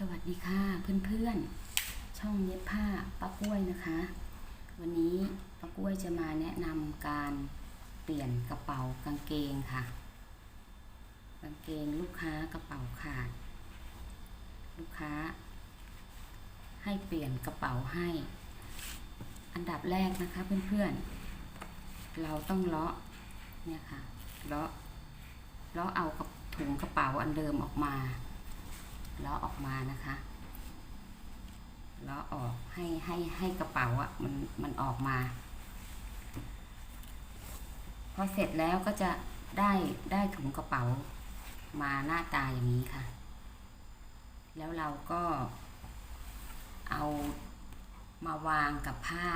สวัสดีค่ะเพื่อนๆ ช่องเย็บผ้าป้ากล้วยนะคะ วันนี้ป้ากล้วยจะมาแนะนำการเปลี่ยนกระเป๋ากางเกงค่ะ กางเกงลูกค้ากระเป๋าขาด ลูกค้า ให้เปลี่ยนกระเป๋าให้ อันดับแรกนะคะเพื่อนๆ เราต้องเลาะเนี่ยค่ะเลาะเลาะเอากับถุงกระเป๋าอันเดิมออกมา ลาะออกมานะคะลาะออกให้ให้ให้กระเป๋าอะ่ะมันมันออกมา พอเสร็จแล้วก็จะได้ได้ถุงกระเป๋ามาหน้าตาอย่างนี้ค่ะ แล้วเราก็เอามาวางกับผ้า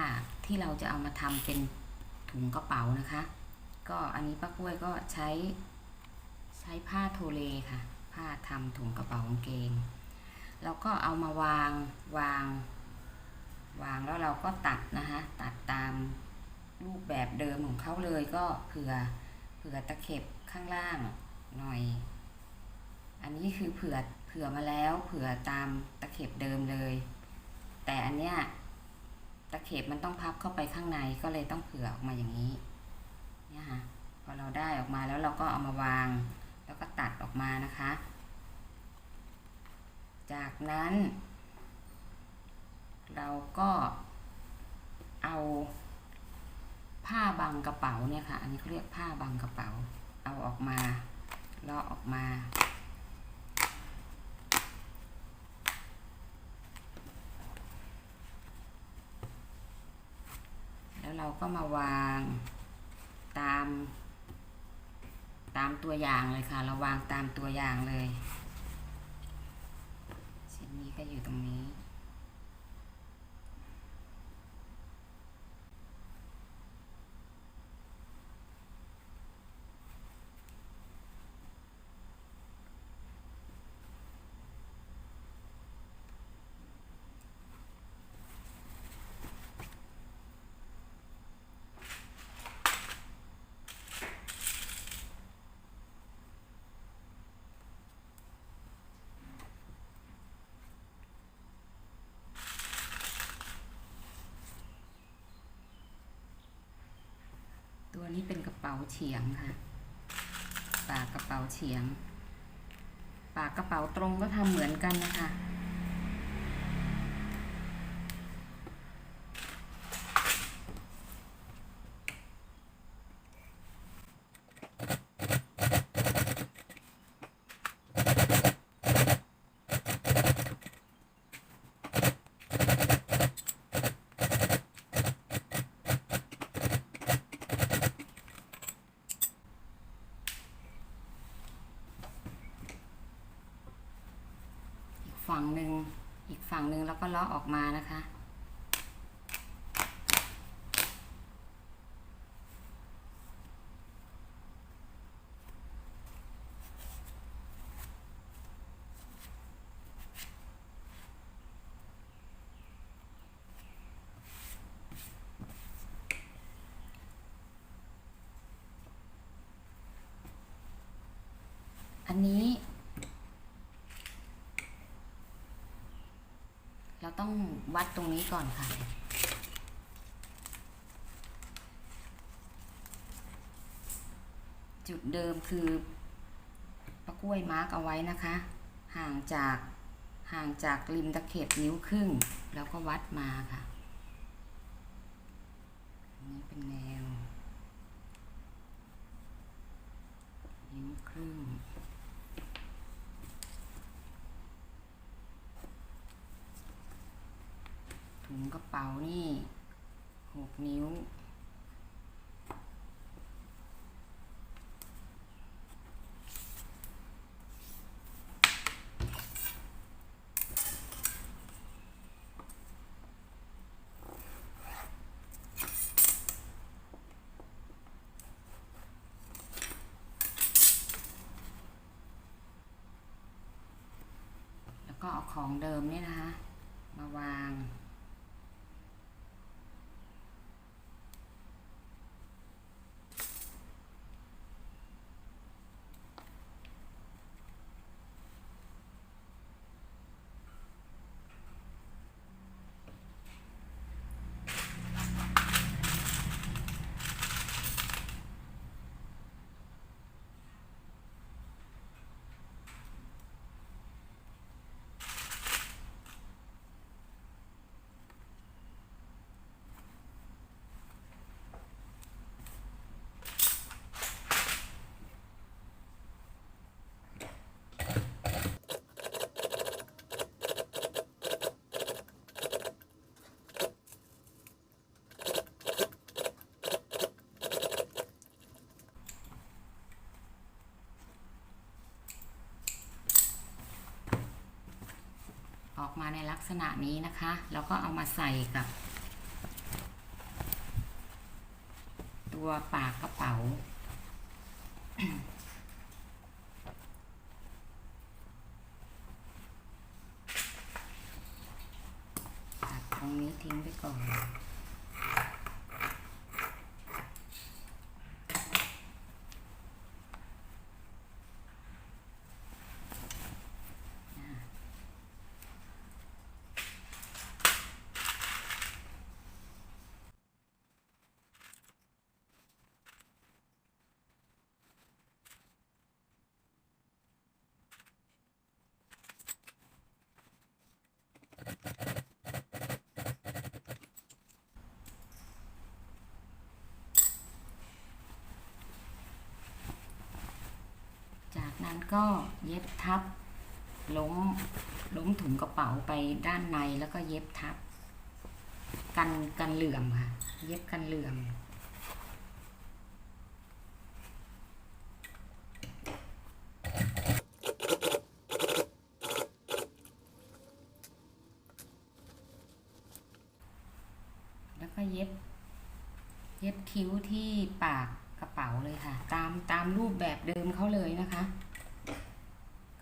ที่เราจะเอามาทำเป็นถุงกระเป๋านะคะ ก็อันนี้ป้ากล้วยก็ใช้ใช้ผ้าโทเลค่ะ ผ้าทำถุงกระเป๋ากางเกง แล้วก็เอามาวางวาง วางแล้วเราก็ตัดนะคะตัดตามรูปแบบเดิมของเขาเลยก็เผื่อเผื่อตะเข็บข้างล่างหน่อย อันนี้คือเผื่อเผื่อมาแล้วเผื่อตามตะเข็บเดิมเลย แต่อันเนี้ยตะเข็บมันต้องพับเข้าไปข้างในก็เลยต้องเผื่อออกมาอย่างนี้เนี่ยค่ะพอเราได้ออกมาแล้วเราก็เอามาวาง ออกมานะคะ จากนั้น เราก็เอาผ้าบังกระเป๋าเนี่ยค่ะ อันนี้เขาเรียกผ้าบังกระเป๋า เอาออกมาเลาะออกมา แล้วเราก็มาวางตาม ตามตัวอย่างเลยค่ะ เราวางตามตัวอย่างเลยชิ้นนี้ก็อยู่ตรงนี้ ตัวนี้เป็นกระเป๋าเฉียงค่ะ ปากกระเป๋าเฉียง ปากกระเป๋าตรงก็ทำเหมือนกันนะคะ ฝั่งหนึ่งอีกฝั่งหนึ่งแล้วก็ล้อออกมานะคะ อันนี้ เราต้องวัดตรงนี้ก่อนค่ะ จุดเดิมคือปะกล้วยมาร์กเอาไว้นะคะ ห่างจากห่างจากริมตะเข็บนิ้วครึ่ง แล้วก็วัดมาค่ะอันนี้เป็นแนว นิ้วครึ่ง ถุง กระเป๋านี่หกนิ้ว แล้วก็เอาของเดิมเนี่ยนะคะ มาวาง มาในลักษณะนี้นะคะ แล้วก็เอามาใส่กับ ตัวปากกระเป๋า ตัดตรงนี้ทิ้งไปก่อน จา ก็เย็บทับล้มล้มถุงกระเป๋าไปด้านในแล้วก็เย็บทับ กันกันเหลื่อมค่ะ เย็บกันเหลื่อม แล้วก็เย็บ เย็บคิ้วที่ปากกระเป๋าเลยค่ะ ตามตามรูปแบบเดิมเขาเลยนะคะ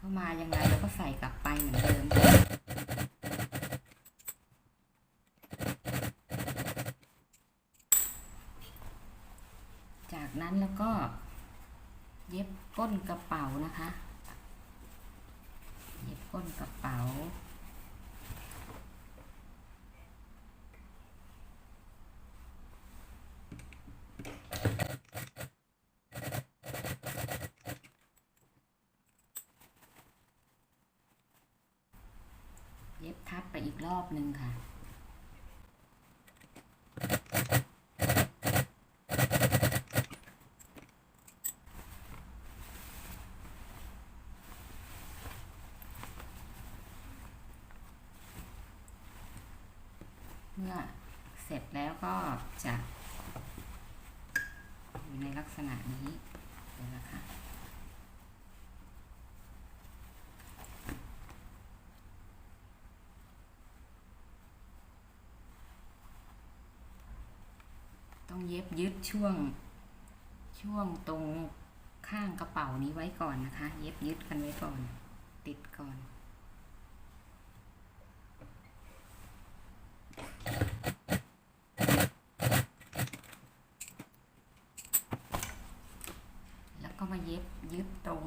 เข้ามายังไงแล้วก็ใส่กลับไปเหมือนเดิมจากนั้นแล้วก็เย็บก้นกระเป๋านะคะ เย็บก้นกระเป๋า เย็บทับไปอีก รอบหนึ่งค่ะ เมื่อเสร็จแล้วก็จะอยู่ในลักษณะนี้เดี๋ยนะคะ ต้องเย็บยึดช่วง ช่วงตรงข้างกระเป๋านี้ไว้ก่อนนะคะ เย็บยึดกันไว้ก่อน ติดก่อน แล้วก็มาเย็บยึดตรง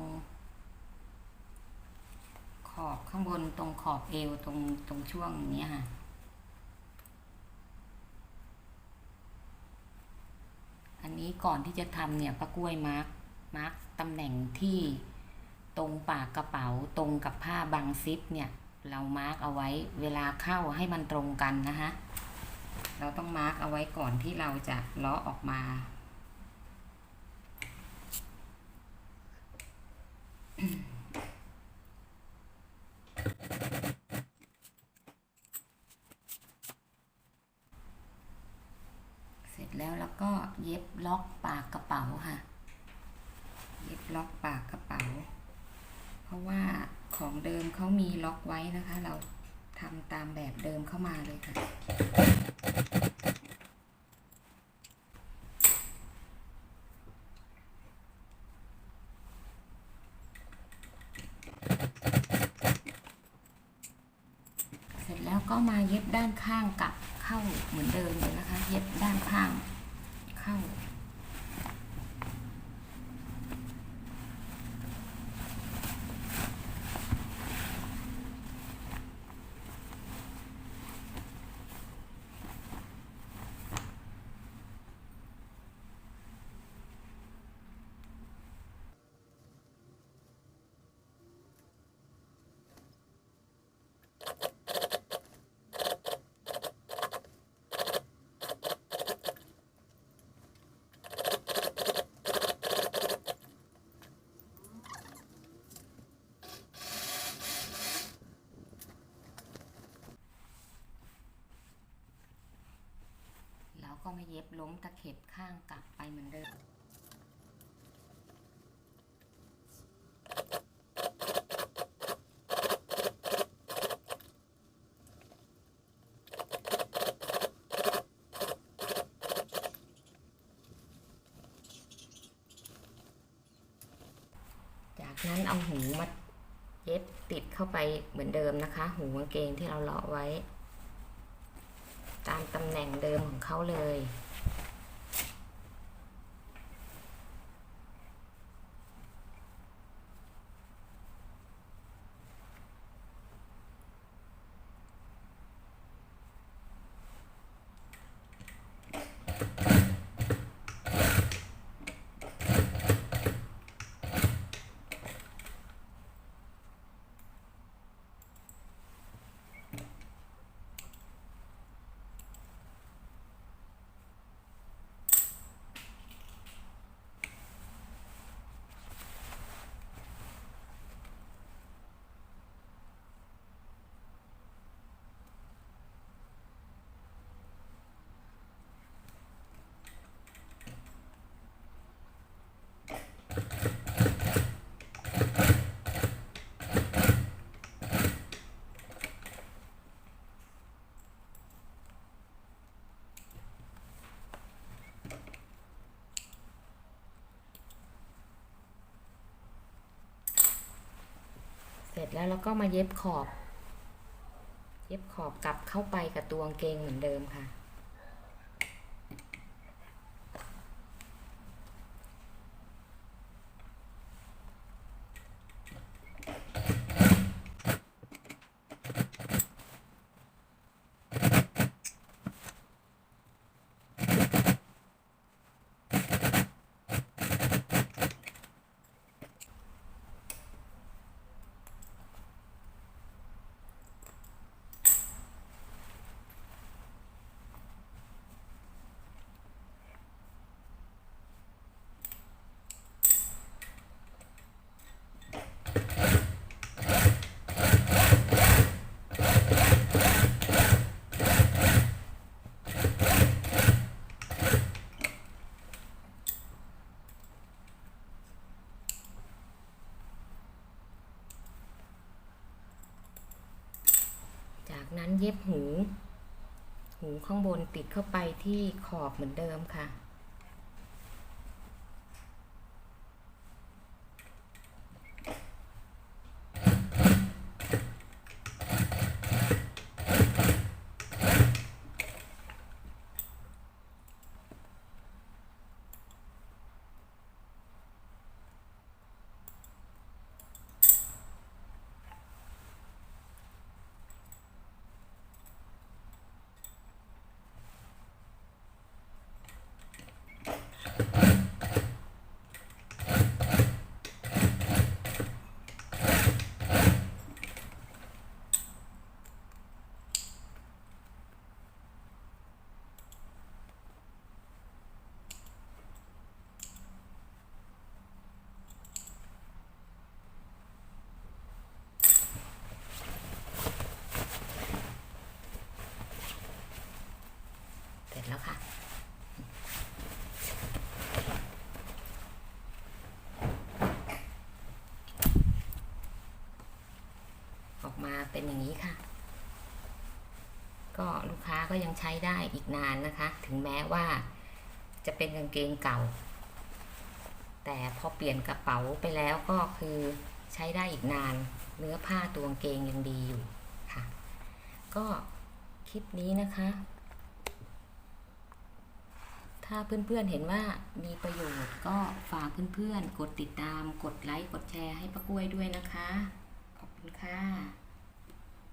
ขอบข้างบนตรงขอบเอวตรงตรงช่วงนี้ค่ะ อันนี้ ก่อนที่จะทำเนี่ยป้ากล้วยมาร์กมาร์กตำแหน่งที่ตรงปากกระเป๋าตรงกับผ้าบังซิปเนี่ยเรามาร์กเอาไว้เวลาเข้าให้มันตรงกันนะคะเราต้องมาร์กเอาไว้ก่อนที่เราจะล้อออกมาเสร็จแล้วแล้ว ก็เย็บล็อกปากกระเป๋าค่ะ เย็บล็อกปากกระเป๋า เพราะว่าของเดิมเขามีล็อกไว้นะคะ เราทำตามแบบเดิมเข้ามาเลยค่ะเสร็จแล้วก็มาเย็บด้านข้างกลับเข้าเหมือนเดิมเลยนะคะ เย็บด้านข้าง เข้ ล้มตะเข็บข้างกลับไปเหมือนเดิม จากนั้นเอาหูมาเย็บติดเข้าไปเหมือนเดิมนะคะ หูกางเกงที่เราเลาะไว้ ตามตำแหน่งเดิมของเขาเลย เสร็จแล้วเราก็มาเย็บขอบ เย็บขอบกลับเข้าไปกับตัวกางเกงเหมือนเดิมค่ะ นั้นเย็บหู หูข้างบนติดเข้าไปที่ขอบเหมือนเดิมค่ะ เป็นอย่างนี้ค่ะ ก็ลูกค้าก็ยังใช้ได้อีกนานนะคะ ถึงแม้ว่าจะเป็นกางเกงเก่า แต่พอเปลี่ยนกระเป๋าไปแล้วก็คือใช้ได้อีกนาน เนื้อผ้าตัวกางเกงยังดีอยู่ค่ะ ก็คลิปนี้นะคะ ถ้าเพื่อนๆเห็นว่ามีประโยชน์ก็ฝากเพื่อนๆ กดติดตาม กดไลค์ กดแชร์ให้ป้ากล้วยด้วยนะคะ ขอบคุณค่ะ